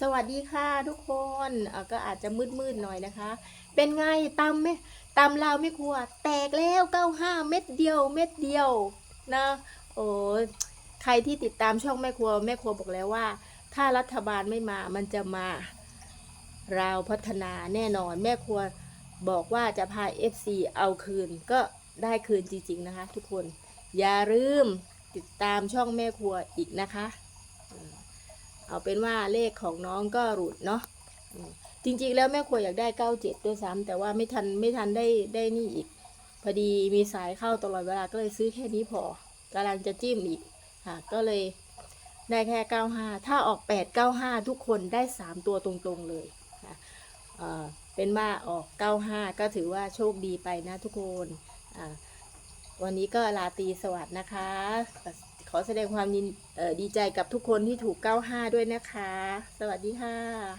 สวัสดีค่ะทุกคนก็อาจจะมืดๆหน่อยนะคะ เป็นไงตำไหมตำลาวไม่ครัว แตกแล้ว95เม็ดเดียวเม็ดเดียวนะโอ้ใครที่ติดตามช่องแม่ครัวแม่ครัวบอกแล้วว่า ถ้ารัฐบาลไม่มามันจะมา เราวพัฒนาแน่นอนแม่ครัวบอกว่าจะพา FC เอาคืนก็ได้คืนจริง ๆ นะคะ ทุกคนอย่าลืมติดตามช่องแม่ครัวอีกนะคะ เอาเป็นว่าเลขของน้องก็หลุดเนาะอืมจริงๆแล้วแม่ครัวอยากได้เก้าเจ็ดด้วยซ้ำแต่ว่าไม่ทันไม่ทันได้ได้นี่อีก พอดีมีสายเข้าตลอดเวลาก็เลยซื้อแค่นี้พอกำลังจะจิ้มอีกค่ะก็เลยได้แค่เก้าห้าถ้าออกแปดเก้าห้าทุกคนได้สามตัวตรงๆเลยค่ะเอ่อเป็นว่าออกเก้าห้าก็ถือว่าโชคดีไปนะทุกคนอ่าวันนี้ก็ลาตรีสวัสดิ์นะคะข อแสดงความดีใจกับทุกคนที่ถูก 95 ด้วยนะคะ สวัสดีค่ะ